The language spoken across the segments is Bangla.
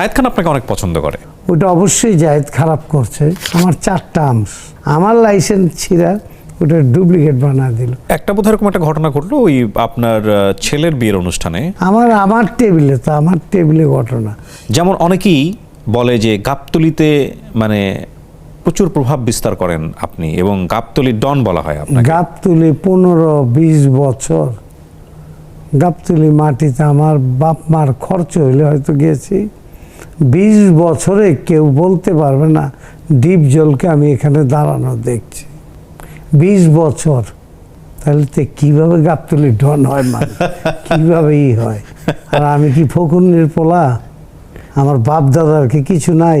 আয়াত খান আপনাকে অনেক পছন্দ করে। ওটা অবশ্যই জায়েদ খারাপ করছে আমার চারটা আর্মস আমার লাইসেন্স ছিঁড়া ওটা ডুপ্লিকেট বানা দিল। একটা বোধহয় এরকম একটা ঘটনা ঘটলো ওই আপনার ছেলের বিয়ের অনুষ্ঠানে। আমার আমার টেবিলে তো আমার টেবিলে ঘটনা। যেমন অনেকেই বলে যে গাবতলিতে মানে প্রচুর প্রভাব বিস্তার করেন আপনি এবং গাবতলির ডন বলা হয় আপনাকে। গাবতুলি পনেরো বিশ বছর। গাবতুলি মাটিতে আমার বাপ মার খরচ হইলে হয়তো গেছি। বিশ বছরে কেউ বলতে পারবে না ডিপ জলকে আমি এখানে দাঁড়ানো দেখছি। বিশ বছর তাহলে তো কীভাবে গাবতুলি ডন হয় মানে? কীভাবে ই হয়? আর আমি কি ফকুন্নির পোলা? আমার বাপ দাদার কি কিছু নাই?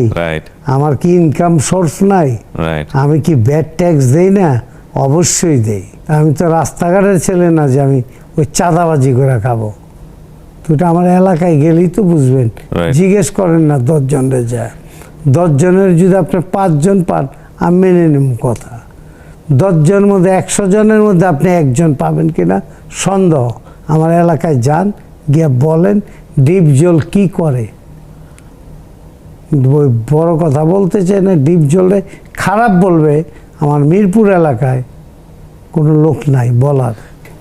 আমার কি ইনকাম সোর্স নাই? আমি কি ব্যাড ট্যাক্স দেই না? অবশ্যই দেই। আমি তো রাস্তাঘাটের ছেলে না যে আমি ওই চাঁদাবাজি করে খাব। এটা আমার এলাকায় গেলেই তো বুঝবেন। জিজ্ঞেস করেন না দশজনের যায় দশজনের যদি আপনি পাঁচজন পান আমি মেনে নেব কথা। দশজনের মধ্যে একশো জনের মধ্যে আপনি একজন পাবেন কিনা সন্দেহ। আমার এলাকায় যান গিয়ে বলেন ডিপ জল কি করে? বড় কথা বলতে চাই না ডিপ জলে খারাপ বলবে। আমার মিরপুর এলাকায় কোনো লোক নাই বলার।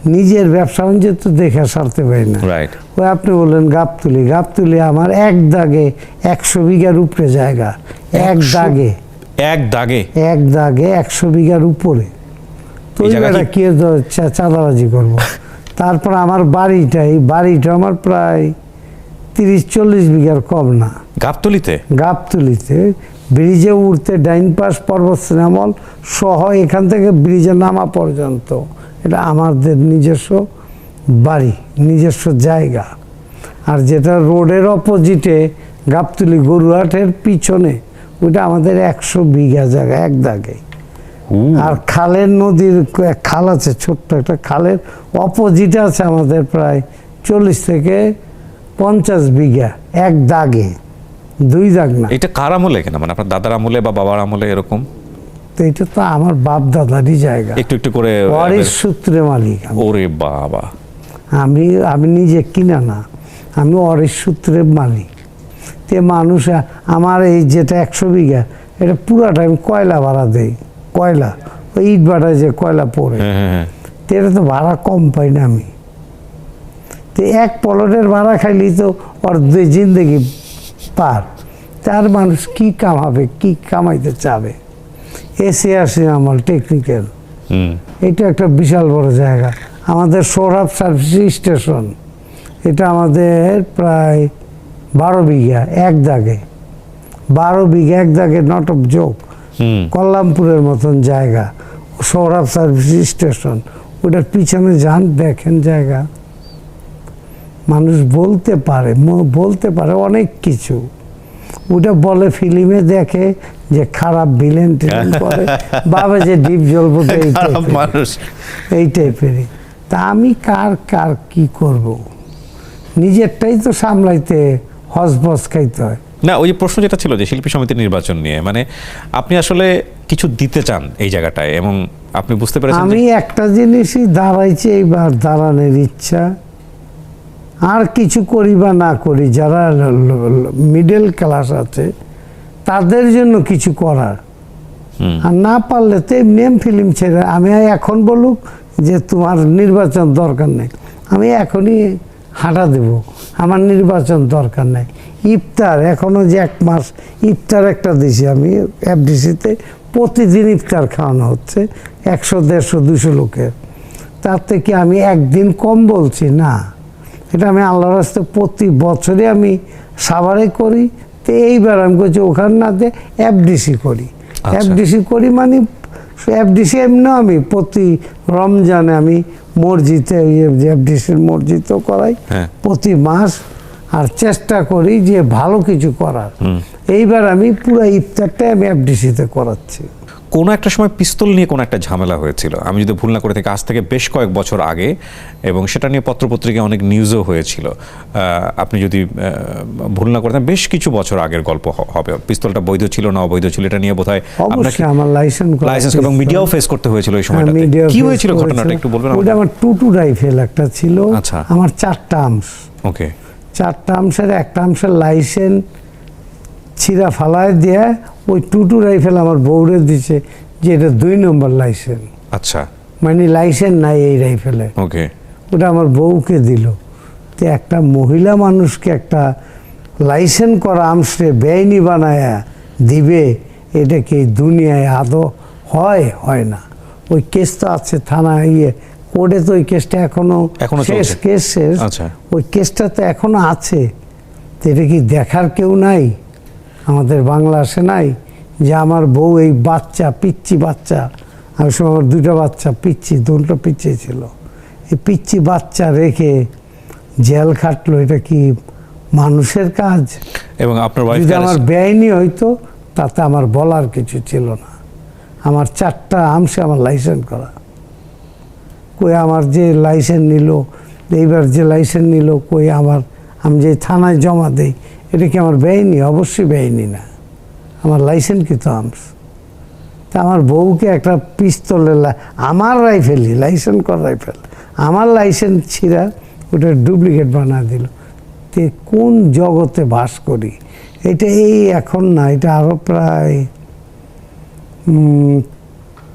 নিজের ব্যবসা বাণিজ্য তো দেখে সারতে পারি না। রাইট ওই আপনি বললেন গাবতুলি। গাবতুলি আমার এক দাগে একশো বিঘার উপরে জায়গা। এক দাগে। এক দাগে? এক দাগে একশো বিঘার উপরে। তো কি- চাঁদাবাজি করব। তারপর আমার বাড়িটা এই বাড়িটা আমার প্রায় তিরিশ চল্লিশ বিঘার কম না। গাবতলিতে? গাবতলিতে। ব্রিজে উঠতে ডাইন পাশ পর্বত শ্রীনামল সহ এখান থেকে ব্রিজে নামা পর্যন্ত। এটা আমাদের নিজস্ব বাড়ি নিজস্ব জায়গা। আর যেটা রোডের অপোজিটে গাবতলি গরুহাটের পিছনে ওইটা আমাদের একশো বিঘা জায়গা এক দাগে। আর খালের নদীর খাল আছে ছোট্ট একটা খালের অপোজিটে আছে আমাদের প্রায় চল্লিশ থেকে পঞ্চাশ বিঘা এক দাগে। দুই দাগ না। এটা কার আমলে কেন মানে আপনার দাদার আমলে বা বাবার আমলে এরকম? তো এটা তো আমার বাপ দাদারই জায়গা। একটু একটু করে ওয়ারিশ সূত্রে মালিক ওরে বাবা। আমি আমি নিজে কিনা না আমি অরিস সূত্রে মালিক। তে মানুষ আমার এই যেটা একশো বিঘা এটা পুরাটা আমি কয়লা ভাড়া দেই কয়লা ওই ইট ভাড়ায় যে কয়লা পড়ে। হ্যাঁ হ্যাঁ হ্যাঁ। তো এটা তো ভাড়া কম পাই না আমি। তো এক পলটের ভাড়া খাইলেই তো ওর দুই জিন্দগি পার। তার মানুষ কি কামাবে কি কামাইতে চাবে? এসে আসে আমার টেকনিক্যাল এটা একটা বিশাল বড় জায়গা। আমাদের সৌরভ সার্ভিস স্টেশন এটা আমাদের প্রায় বারো বিঘা এক দাগে। বারো বিঘা এক দাগে নট অফ যোগ হুম। কল্যাণপুরের মতন জায়গা। সৌরভ সার্ভিস স্টেশন ওটার পিছনে যান দেখেন জায়গা। মানুষ বলতে পারে বলতে পারে অনেক কিছু। ওটা বলে ফিল্মে দেখে যে খারাপ ভিলেন টিলেন করে ভাবে যে ডিপ এই মানুষ। এই টাইপেরই তা আমি কার কার কি করব? নিজেরটাই তো সামলাইতে হসবস খাইতে হয়। না ওই প্রশ্ন যেটা ছিল যে শিল্পী সমিতির নির্বাচন নিয়ে মানে আপনি আসলে কিছু দিতে চান এই জায়গাটায় এবং আপনি বুঝতে পেরেছেন আমি একটা জিনিসই দাঁড়াইছি এইবার দাঁড়ানোর ইচ্ছা। আর কিছু করি বা না করি যারা মিডল ক্লাস আছে তাদের জন্য কিছু করার। আর না পারলে তো নেম ফিল্ম ছেড়ে আমি এখন বলুক যে তোমার নির্বাচন দরকার নেই আমি এখনই হাঁটা দেব আমার নির্বাচন দরকার নেই। ইফতার এখনও যে এক মাস ইফতার একটা দিছি আমি এফডিসিতে প্রতিদিন ইফতার খাওয়ানো হচ্ছে একশো দেড়শো দুশো লোকের। তার থেকে আমি একদিন কম বলছি? না। এটা আমি আল্লাহর রাস্তায় প্রতি বছরে আমি সাভারে করি। তো এইবার আমি করছি ওখানে না দিয়ে এফডিসি করি। আচ্ছা। এফডিসি করি মানে এফডিসি এমনি আমি প্রতি রমজানে আমি মসজিদে এফডিসির মসজিদও করাই। হ্যাঁ। প্রতি মাস আর চেষ্টা করি যে ভালো কিছু করার। এইবার আমি পুরো ইফতারটাই আমি এফডিসিতে করাচ্ছি। কোনো একটা সময় পিস্তল নিয়ে কোনো একটা ঝামেলা হয়েছিল। আমি যদি ভুল না করে থাকি আজ থেকে বেশ কয়েক বছর আগে এবং সেটা নিয়ে পত্রপত্রিকায় অনেক নিউজও হয়েছিল। আপনি যদি ভুল না করে থাকেন বেশ কিছু বছর আগের গল্প হবে। পিস্তলটা বৈধ ছিল না অবৈধ ছিল এটা নিয়ে বোধহয় আপনাকে আমার লাইসেন্স লাইসেন্স এবং মিডিয়াও ফেস করতে হয়েছিল ওই সময়টা কি হয়েছিল ঘটনাটা একটু বলবেন ওটা আমার টুটু রাইফেল একটা ছিল। আচ্ছা। আমার চারটা আর্মস। ওকে চারটা আর্মসের একটা আর্মসের লাইসেন্স ছিঁড়া ফালায় দিয়ে ওই টুটু রাইফেল আমার বউরে দিছে যে এটা দুই নম্বর লাইসেন্স। আচ্ছা। মানে লাইসেন্স নাই এই রাইফেলে। ওকে। ওটা আমার বউকে দিল। তো একটা মহিলা মানুষকে একটা লাইসেন্স করা আমসে বেআইনি বানায়া দিবে এটা কি দুনিয়ায় আদৌ হয় হয় না? ওই কেস তো আছে থানা ইয়ে কোর্টে তো ওই কেসটা এখনও শেষ কেস শেষ। আচ্ছা। ওই কেসটা তো এখনও আছে। তো এটা কি দেখার কেউ নাই? আমাদের বাংলা আসে নাই যে আমার বউ এই বাচ্চা পিচ্ছি বাচ্চা। আমি সময় আমার দুটো বাচ্চা পিচ্ছি দুটো পিচ্ছি ছিল। এই পিচ্ছি বাচ্চা রেখে জেল খাটলো এটা কি মানুষের কাজ? এবং আপনার যদি আমার বেআইনি হইতো তাতে আমার বলার কিছু ছিল না। আমার চারটা আমসে আমার লাইসেন্স করা। কই আমার যে লাইসেন্স নিল এইবার যে লাইসেন্স নিল কই আমার আমি যে থানায় জমা দিই, এটা কি আমার বেআইনি? অবশ্যই বেআইনি না। আমার লাইসেন্স কি তো আমস তা আমার বউকে একটা পিস্তলের লা- আমার রাইফেলই লাইসেন্স কর রাইফেল। আমার লাইসেন্স ছিঁড়া, ওটা ডুপ্লিকেট বানা দিল। তে কোন জগতে বাস করি? এটা এই এখন না, এটা আরও প্রায়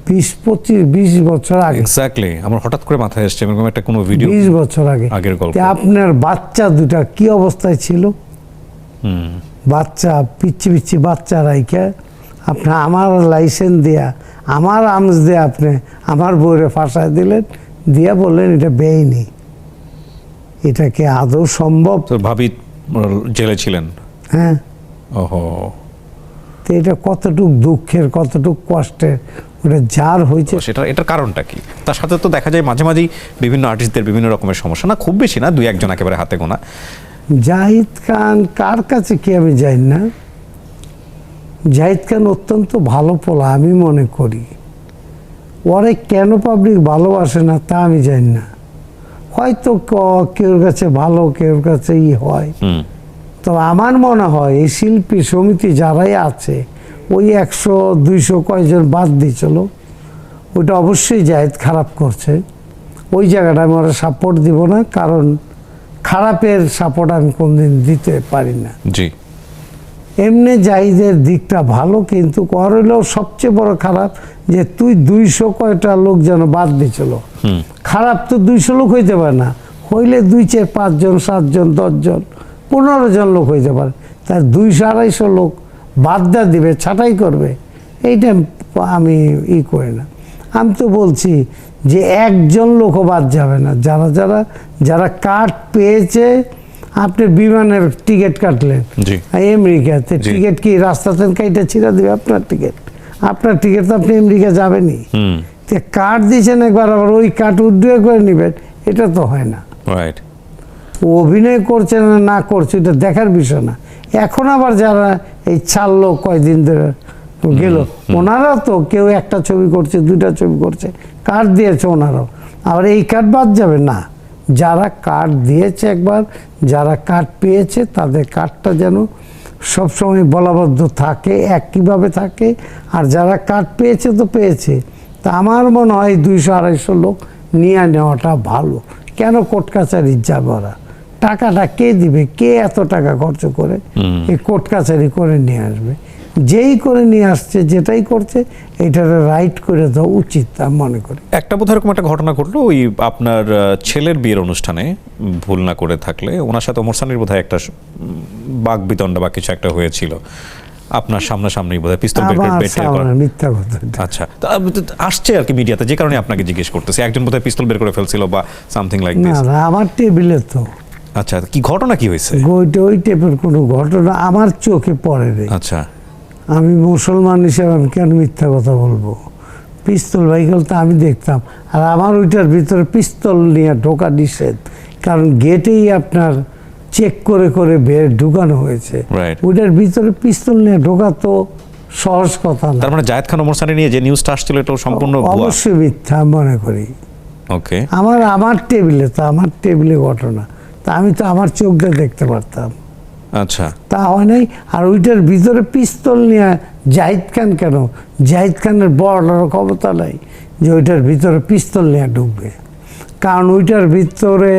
বিশ পঁচিশ বিশ বছর আগে। এক্স্যাক্টলি আমার হঠাৎ করে মাথায় এসছে এরকম একটা কোনো ভিডিও বিশ বছর আগে। আগের গল্প। আপনার বাচ্চা দুটা কি অবস্থায় ছিল? হুম। বাচ্চা পিচ্ছি পিচ্ছি বাচ্চা রাইখা আপনি আমার লাইসেন্স দেয়া আমার আমস দিয়ে আপনি আমার বউরে ফাঁসায় দিলেন দিয়া বললেন এটা বেইনি। এটা কি আদৌ সম্ভব? তো ভাবি জেলে ছিলেন? হ্যাঁ। ওহো। তো এটা কতটুক দুঃখের কতটুক কষ্টের? ওটা যার হয়েছে সেটা এটার কারণটা কি? তার সাথে তো দেখা যায় মাঝে মাঝেই বিভিন্ন আর্টিস্টদের বিভিন্ন রকমের সমস্যা। না খুব বেশি না দুই একজন একেবারে হাতে গোনা। জাহিদ খান কার কাছে কি আমি জানি না? জাহিদ খান অত্যন্ত ভালো পোলা আমি মনে করি। ওরে কেন পাবলিক ভালোবাসে না তা আমি জানি না। হয়তো ক- কেউর কাছে ভালো কেউর কাছে ই হয় তো আমার মনে হয় এই শিল্পী সমিতি যারাই আছে ওই একশো দুইশো কয়জন বাদ দিয়েছিল। ওইটা অবশ্যই জাহিদ খারাপ করছে। ওই জায়গাটা আমি ওরা সাপোর্ট দিব না কারণ খারাপের সাপোর্ট আমি কোনদিন দিতে পারি না। জি। এমনি জাহিদের দিকটা ভালো কিন্তু কর হইলেও সবচেয়ে বড় খারাপ যে তুই দুইশো কয়টা লোক যেন বাদ দিছিল খারাপ তো দুইশো লোক হইতে পারে না। হইলে দুই চার পাঁচজন সাতজন দশজন পনেরো জন লোক হইতে পারে। তার দুইশো আড়াইশো লোক বাদ দেওয়া দিবে ছাটাই করবে। এইটা আমি ই করি না। আমি তো বলছি যে একজন লোকও বাদ যাবে না। যারা যারা যারা কার্ড পেয়েছে আপনি বিমানের টিকিট কাটলেন। আমেরিকাতে টিকিট কি রাস্তাতে কাইটা ছিঁড়া দিবে আপনার টিকিট? আপনার টিকিট তো আপনি আমেরিকা যাবেনই। কার্ড দিয়েছেন একবার আবার ওই কার্ড উদ্যোগ করে নেবেন এটা তো হয় না। রাইট অভিনয় করছে না না করছে এটা দেখার বিষয় না। এখন আবার যারা এই ছাড়লো কয়দিন ধরে গেল ওনারা তো কেউ একটা ছবি করছে দুইটা ছবি করছে কার্ড দিয়েছে ওনারাও। আবার এই কার্ড বাদ যাবে না। যারা কার্ড দিয়েছে একবার যারা কার্ড পেয়েছে তাদের কার্ডটা যেন সবসময় বলাবদ্ধ থাকে একইভাবে থাকে। আর যারা কার্ড পেয়েছে তো পেয়েছে। তা আমার মনে হয় দুইশো আড়াইশো লোক নিয়ে নেওয়াটা ভালো। কেন কোর্ট কাছারির যাবে ওরা? টাকাটা কে দিবে? কে এত টাকা খরচ করে এই কোর্ট কাছারি করে নিয়ে আসবে? যেই করে নিয়ে আসছে যেটাই করছে এটার রাইট করে দেওয়া উচিত আমি মনে করি। একটা বোধহয় এরকম একটা ঘটনা ঘটলো ওই আপনার ছেলের বিয়ের অনুষ্ঠানে ভুল না করে থাকলে। ওনার সাথে ওমর সানির বোধহয় একটা বাঘ বিতণ্ডা বা কিছু একটা হয়েছিল। আপনার সামনাসামনি বোধহয় পিস্তল বের করে বের করা। মিথ্যা কথা। আচ্ছা তো আসছে আর কি মিডিয়াতে যে কারণে আপনাকে জিজ্ঞেস করতেছে। একজন বোধহয় পিস্তল বের করে ফেলছিল বা সামথিং লাইক দিস না আমার টেবিলে তো। আচ্ছা কি ঘটনা কি হয়েছে? ওইটা ওই টাইপের কোনো ঘটনা আমার চোখে পড়ে রে আচ্ছা। আমি মুসলমান হিসেবে আমি কেন মিথ্যা কথা বলব? পিস্তল বাইকেল তো আমি দেখতাম। আর আমার ওইটার ভিতরে পিস্তল নিয়ে ঢোকা নিষেধ। কারণ গেটেই আপনার চেক করে করে বের ঢুকানো হয়েছে. ওইটার ভিতরে পিস্তল নিয়ে ঢোকা তো সহজ কথা না। তার মানে জায়েদ খান ওমর সানি নিয়ে যে নিউজটা আসছিল এটা সম্পূর্ণ অবশ্যই মিথ্যা মনে করি। ওকে আমার আমার টেবিলে তো আমার টেবিলে ঘটনা। তা আমি তো আমার চোখ দিয়ে দেখতে পারতাম। আচ্ছা। তা হয় নাই আর ওইটার ভিতরে পিস্তল নিয়ে জাহিদ খান কেন? জাহিদ খানের বড় ক্ষমতা নাই যে ওইটার ভিতরে পিস্তল নিয়ে ঢুকবে। কারণ ওইটার ভিতরে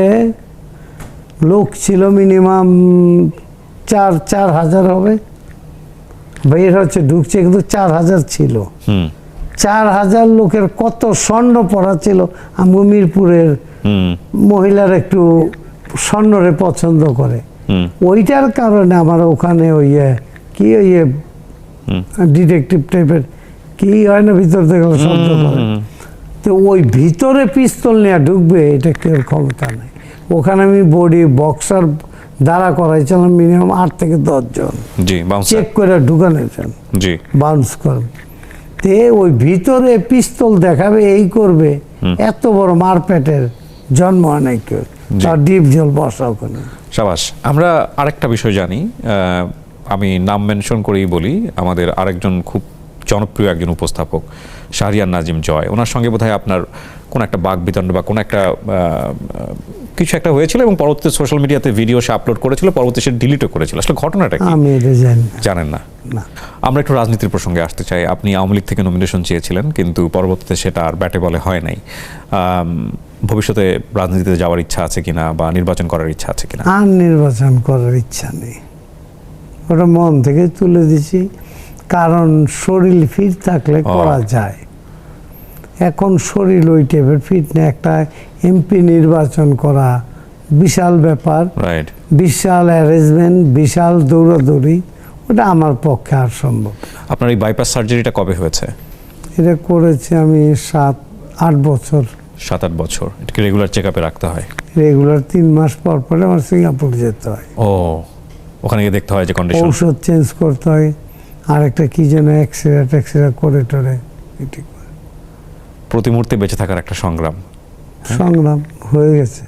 লোক ছিল মিনিমাম চার চার হাজার হবে। বের হচ্ছে ঢুকছে কিন্তু চার হাজার ছিল। চার হাজার লোকের কত স্বর্ণ পড়া ছিল? আমি মিরপুরের মহিলার একটু স্বর্ণরে পছন্দ করে। ওইটার কারণে আমার ওখানে ওই কি ওই ডিটেকটিভ টাইপের কি হয় না ভিতর থেকে শব্দ করে। তো ওই ভিতরে পিস্তল নিয়ে ঢুকবে এটা কেউ ক্ষমতা নেই। ওখানে আমি বডি বক্সার দাঁড়া করাইছিলাম মিনিমাম আট থেকে দশজন জি বাউন্সার চেক করে ঢুকানোর জন্য। বাউন্স করবে তে ওই ভিতরে পিস্তল দেখাবে এই করবে। এত বড় মারপেটের জন্ম হয় নাই কেউ। তার ডিপ জল বসা ওখানে। সাবাস আমরা আরেকটা বিষয় জানি আমি নাম মেনশন করেই বলি আমাদের আরেকজন খুব জনপ্রিয় একজন উপস্থাপক শাহরিয়ার নাজিম জয়। ওনার সঙ্গে বোধহয় আপনার কোন একটা বাক বিতণ্ড বা কোন একটা কিছু একটা হয়েছিল এবং পরবর্তীতে সোশ্যাল মিডিয়াতে ভিডিও সে আপলোড করেছিল পরবর্তী সে ডিলিটও করেছিল। আসলে ঘটনাটা কি? আমি। জানেন না? না। আমরা একটু রাজনীতির প্রসঙ্গে আসতে চাই। আপনি আওয়ামী লীগ থেকে নমিনেশন চেয়েছিলেন কিন্তু পরবর্তীতে সেটা আর ব্যাটে বলে হয় নাই। ভবিষ্যতে রাজনীতিতে যাওয়ার ইচ্ছা আছে কিনা বা নির্বাচন করার ইচ্ছা আছে কিনা? আর নির্বাচন করার ইচ্ছা নেই। ওটা মন থেকে তুলে দিছি। কারণ শরীর ফিট থাকলে করা যায়। এখন শরীর ওই টাইপের ফিট না একটা এমপি নির্বাচন করা বিশাল ব্যাপার। বিশাল অ্যারেঞ্জমেন্ট বিশাল দৌড়াদৌড়ি ওটা আমার পক্ষে আর সম্ভব আপনার এই বাইপাস সার্জারিটা কবে হয়েছে? এটা করেছি আমি সাত আট বছর। সাত আট বছর। এটাকে রেগুলার চেক আপে রাখতে হয়। রেগুলার তিন মাস পর পরে আমার সিঙ্গাপুর যেতে হয়। ও ওখানে গিয়ে দেখতে হয় যে কন্ডিশন ঔষধ চেঞ্জ করতে হয়। আর একটা কি যেন এক্সরে টেক্সরে করে টরে প্রতি মুহূর্তে বেঁচে থাকার একটা সংগ্রাম। সংগ্রাম হয়ে গেছে।